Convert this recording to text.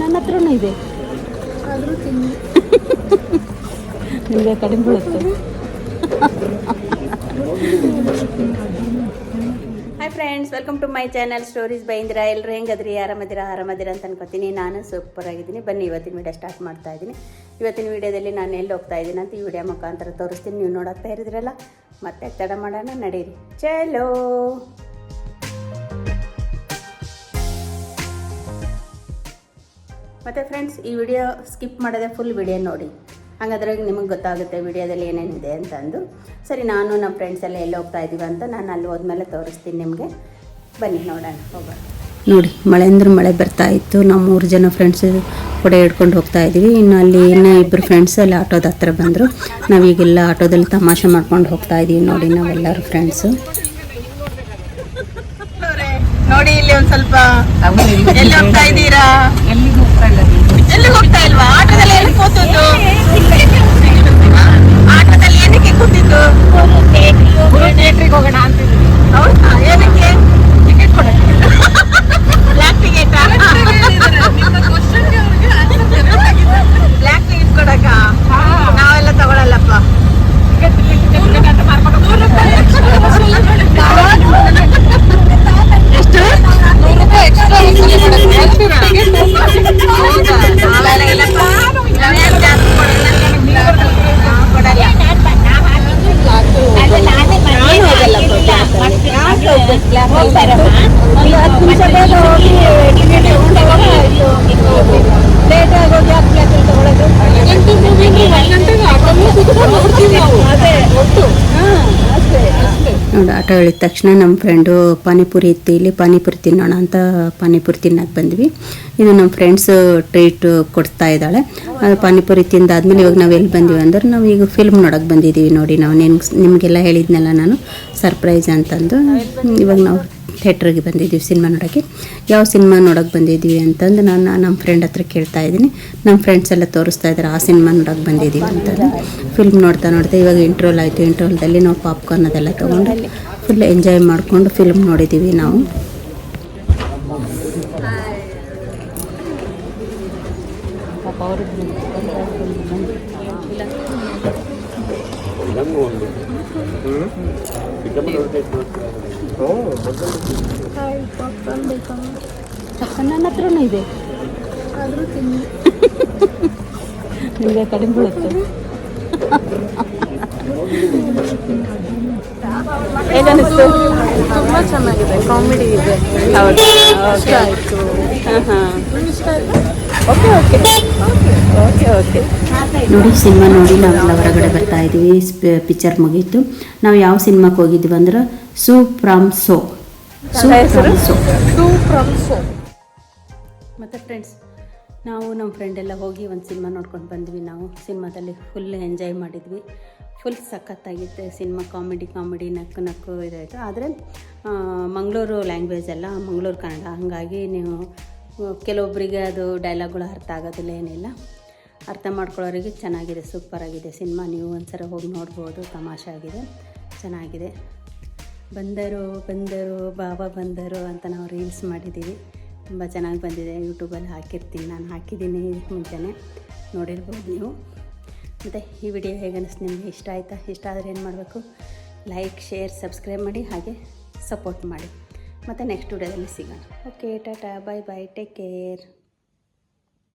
ನನ್ನ ಹತ್ರನೂ ಇದೆ ಆದರೂ ತಿನ್ನಿ ನಿಮಗೆ ಕಡಿಮೆ ಬೀಳುತ್ತೆ friends welcome to my channel stories ಬೈಂದಿರಾ ಎಲ್ಲರೂ ಹೆಂಗದ್ರಿ? ಆರಾಮದಿರ? ಆರಾಮದಿರ ಅಂತ ಅನ್ಕೋತೀನಿ. ನಾನು ಸೂಪರ್ ಆಗಿದ್ದೀನಿ. ಬನ್ನಿ, ಇವತ್ತಿನ ವಿಡಿಯೋ ಸ್ಟಾರ್ಟ್ ಮಾಡ್ತಾ ಇದ್ದೀನಿ. ಇವತ್ತಿನ ವಿಡಿಯೋದಲ್ಲಿ ನಾನು ಎಲ್ಲಿ ಹೋಗ್ತಾ ಇದ್ದೀನಿ ಅಂತ ಈ ವಿಡಿಯೋ ಮುಖಾಂತರ ತೋರಿಸ್ತೀನಿ. ನೀವು ನೋಡೋಗ್ತಾ ಇರಿದ್ರಲ್ಲ? ಮತ್ತೆ ತಡ ಮಾಡೋಣ, ನಡೀರಿ. ಚಲೋ! ಮತ್ತು ಫ್ರೆಂಡ್ಸ್ ಈ ವಿಡಿಯೋ ಸ್ಕಿಪ್ ಮಾಡದೆ ಫುಲ್ ವಿಡಿಯೋ ನೋಡಿ. ಹಾಗಾದ್ರೆ ನಿಮಗೆ ಗೊತ್ತಾಗುತ್ತೆ ವಿಡಿಯೋದಲ್ಲಿ ಏನೇನಿದೆ ಅಂತಂದು. ಸರಿ, ನಾನು ನಮ್ಮ ಫ್ರೆಂಡ್ಸ್ ಎಲ್ಲ ಎಲ್ಲಿ ಹೋಗ್ತಾ ಇದ್ದೀವಿ ಅಂತ ನಾನು ಅಲ್ಲಿ ಹೋದ್ಮೇಲೆ ತೋರಿಸ್ತೀನಿ ನಿಮಗೆ. ಬನ್ನಿ ನೋಡೋಣ, ಹೋಗೋಣ. ನೋಡಿ, ಮಳೆ ಅಂದ್ರೆ ಮಳೆ ಬರ್ತಾ ಇತ್ತು. ನಾವು ಮೂರು ಜನ ಫ್ರೆಂಡ್ಸ್ ಕೂಡ ಹಿಡ್ಕೊಂಡು ಹೋಗ್ತಾ ಇದ್ದೀವಿ ಇನ್ನು ಅಲ್ಲಿ ಇನ್ನೂ ಇಬ್ಬರು ಫ್ರೆಂಡ್ಸ್ ಅಲ್ಲಿ ಆಟೋದ ಹತ್ರ ಬಂದರು. ನಾವೀಗೆಲ್ಲ ಆಟೋದಲ್ಲಿ ತಮಾಷೆ ಮಾಡ್ಕೊಂಡು ಹೋಗ್ತಾ ಇದ್ದೀವಿ ನೋಡಿ, ನಾವೆಲ್ಲರೂ ಫ್ರೆಂಡ್ಸು ನೋಡಿ, ಇಲ್ಲಿ ಒಂದು ಸ್ವಲ್ಪ ಎಲ್ಲಿ ಹೋಗ್ತಾ ಇದ್ದೀರಾ ನೋಡಿ, ಆಟ ಹೇಳಿದ ತಕ್ಷಣ ನಮ್ಮ ಫ್ರೆಂಡು ಪಾನಿಪುರಿ ಇತ್ತು ಇಲ್ಲಿ. ಪಾನಿಪುರಿ ತಿನ್ನೋಣ ಅಂತ ಪಾನಿಪುರಿ ತಿನ್ನಕ್ಕೆ ಬಂದ್ವಿ. ಇದು ನಮ್ಮ ಫ್ರೆಂಡ್ಸ್ ಟ್ರೀಟ್ ಕೊಡ್ತಾ ಇದ್ದಾಳೆ. ಅದು ಪಾನಿಪುರಿ ತಿಂದಾದ್ಮೇಲೆ ಇವಾಗ ನಾವು ಎಲ್ಲಿ ಬಂದೀವಿ ಅಂದ್ರೆ ನಾವು ಈಗ ಫಿಲ್ಮ್ ನೋಡೋಕೆ ಬಂದಿದ್ದೀವಿ ನೋಡಿ ನಾವು. ನಿಮ್ಗೆ ನಿಮಗೆಲ್ಲ ಹೇಳಿದ್ನಲ್ಲ ನಾನು ಸರ್ಪ್ರೈಸ್ ಅಂತಂದು. ಇವಾಗ ನಾವು ಥಿಯೇಟ್ರಿಗೆ ಬಂದಿದ್ದೀವಿ ಸಿನಿಮಾ ನೋಡೋಕ್ಕೆ. ಯಾವ ಸಿನಿಮಾ ನೋಡೋಕೆ ಬಂದಿದ್ದೀವಿ ಅಂತಂದು ನಾನು ನಮ್ಮ ಫ್ರೆಂಡ್ ಹತ್ರ ಕೇಳ್ತಾ ಇದ್ದೀನಿ. ನಮ್ಮ ಫ್ರೆಂಡ್ಸ್ ಎಲ್ಲ ತೋರಿಸ್ತಾ ಇದ್ದಾರೆ, ಆ ಸಿನಿಮಾ ನೋಡೋಕೆ ಬಂದಿದ್ದೀವಿ ಅಂತಂದು. ಫಿಲ್ಮ್ ನೋಡ್ತಾ ನೋಡ್ತಾ ಇವಾಗ ಇಂಟ್ರೋಲ್ ಆಯಿತು. ಇಂಟ್ರೋಲ್ದಲ್ಲಿ ನಾವು ಪಾಪ್ಕಾರ್ನ್ ಅದೆಲ್ಲ ತೊಗೊಂಡು ಫುಲ್ ಎಂಜಾಯ್ ಮಾಡಿಕೊಂಡು ಫಿಲ್ಮ್ ನೋಡಿದ್ದೀವಿ ನಾವು. ನನ್ನ ಹತ್ರನೂ ಇದೆ ಆದರೂ ತಿನ್ನಿ ನಿಮಗೆ ಕಡಿಮೆ ಬೀಳುತ್ತೆ ಏನನ್ನಿಸ್ತು ತುಂಬಾ ಚೆನ್ನಾಗಿದೆ ಕಾಮಿಡಿ ಇದೆ ಹೌದು ಇಷ್ಟ ಆಯ್ತು ಓಕೆ ಓಕೆ ಓಕೆ ಓಕೆ ನೋಡಿ ಸಿನಿಮಾ ನೋಡಿ ನಾವೆಲ್ಲ ಹೊರಗಡೆ ಬರ್ತಾ ಇದ್ದೀವಿ. ಪಿಕ್ಚರ್ ಮುಗೀತು. ನಾವು ಯಾವ ಸಿನಿಮಾಕ್ಕೆ ಹೋಗಿದ್ವಿ ಅಂದ್ರೆ ಸೂ ಫ್ರಮ್ ಸೋ. ಸೂ ಫ್ರಮ್ ಸೋ. ಮತ್ತು ಫ್ರೆಂಡ್ಸ್ ನಾವು ನಮ್ಮ ಫ್ರೆಂಡ್ ಎಲ್ಲ ಹೋಗಿ ಒಂದು ಸಿನಿಮಾ ನೋಡ್ಕೊಂಡು ಬಂದ್ವಿ ನಾವು. ಸಿನಿಮಾದಲ್ಲಿ ಫುಲ್ ಎಂಜಾಯ್ ಮಾಡಿದ್ವಿ. ಫುಲ್ ಸಖತ್ತಾಗಿತ್ತು. ಸಿನಿಮಾ ಕಾಮಿಡಿ ಕಾಮಿಡಿ ನಕ್ಕು ನಕ್ಕು ಇದಾಯಿತು. ಆದರೆ ಮಂಗಳೂರು ಲ್ಯಾಂಗ್ವೇಜ್ ಎಲ್ಲ ಮಂಗಳೂರು ಕನ್ನಡ ಹಾಗಾಗಿ ನೀವು ಕೆಲವೊಬ್ಬರಿಗೆ ಅದು ಡೈಲಾಗ್ಗಳು ಅರ್ಥ ಆಗೋದಿಲ್ಲ, ಏನಿಲ್ಲ. ಅರ್ಥ ಮಾಡ್ಕೊಳ್ಳೋರಿಗೆ ಚೆನ್ನಾಗಿದೆ ಸೂಪರಾಗಿದೆ ಸಿನಿಮಾ ನೀವು ಒಂದ್ಸಲ ಹೋಗಿ ನೋಡ್ಬೋದು, ತಮಾಷೆ ಆಗಿದೆ, ಚೆನ್ನಾಗಿದೆ. ಬಂದರು ಬಂದರು, ಬಾಬಾ ಬಂದರು ಅಂತ ನಾವು ರೀಲ್ಸ್ ಮಾಡಿದ್ದೀವಿ. ತುಂಬ ಚೆನ್ನಾಗಿ ಬಂದಿದೆ ಯೂಟ್ಯೂಬಲ್ಲಿ ಹಾಕಿರ್ತೀನಿ, ನಾನು ಹಾಕಿದ್ದೀನಿ ಮುಂಚೆನೇ. ನೋಡಿರ್ಬೋದು ನೀವು. ಮತ್ತು ಈ ವಿಡಿಯೋ ಹೇಗೆ ನಿಮಗೆ ಇಷ್ಟ ಆಯಿತಾ? ಇಷ್ಟ ಆದರೆ ಏನು ಮಾಡಬೇಕು? ಲೈಕ್ ಶೇರ್ ಸಬ್ಸ್ಕ್ರೈಬ್ ಮಾಡಿ, ಹಾಗೆ ಸಪೋರ್ಟ್ ಮಾಡಿ. ಮತ್ತು ನೆಕ್ಸ್ಟ್ ವಿಡಿಯೋದಲ್ಲಿ ಸಿಗೋಣ. Okay tata bye bye take care